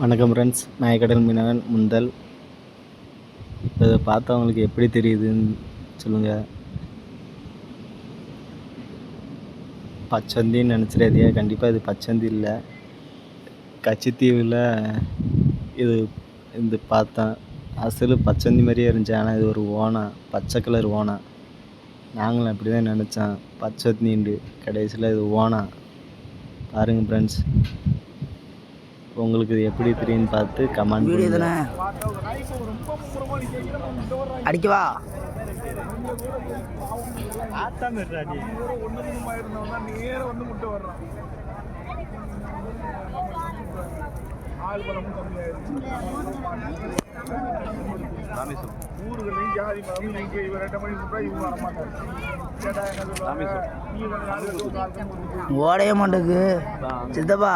வணக்கம் ஃப்ரெண்ட்ஸ் நாயக்கடல் மீனவன் முந்தல். இப்போ இதை பார்த்தவங்களுக்கு எப்படி தெரியுதுன்னு சொல்லுங்கள் பச்சந்தின்னு நினச்சிடாதியா கண்டிப்பாக இது பச்சந்தி இல்லை. கச்சித்தீவில் இது இது பார்த்தேன். அசல் பச்சந்தி மாதிரியே இருந்துச்சு. ஆனால் இது ஒரு ஓனா பச்சை கலர் ஓனா நாங்களும் அப்படி தான் நினச்சோம். பச்சந்திண்டு கடைசியில் இது ஓனா பாருங்கள் ஃப்ரெண்ட்ஸ் உங்களுக்கு இது எப்படி தெரியும்னு பார்த்து கமெண்ட் வீடியோ தானே? அடிக்கவா ஊர்களையும் ஜாதி மதம் இங்கே இவர் ரெண்டு மணி கூட இவங்க வர மாட்டாங்க ஓடைய மாட்டேக்கு சித்தப்பா.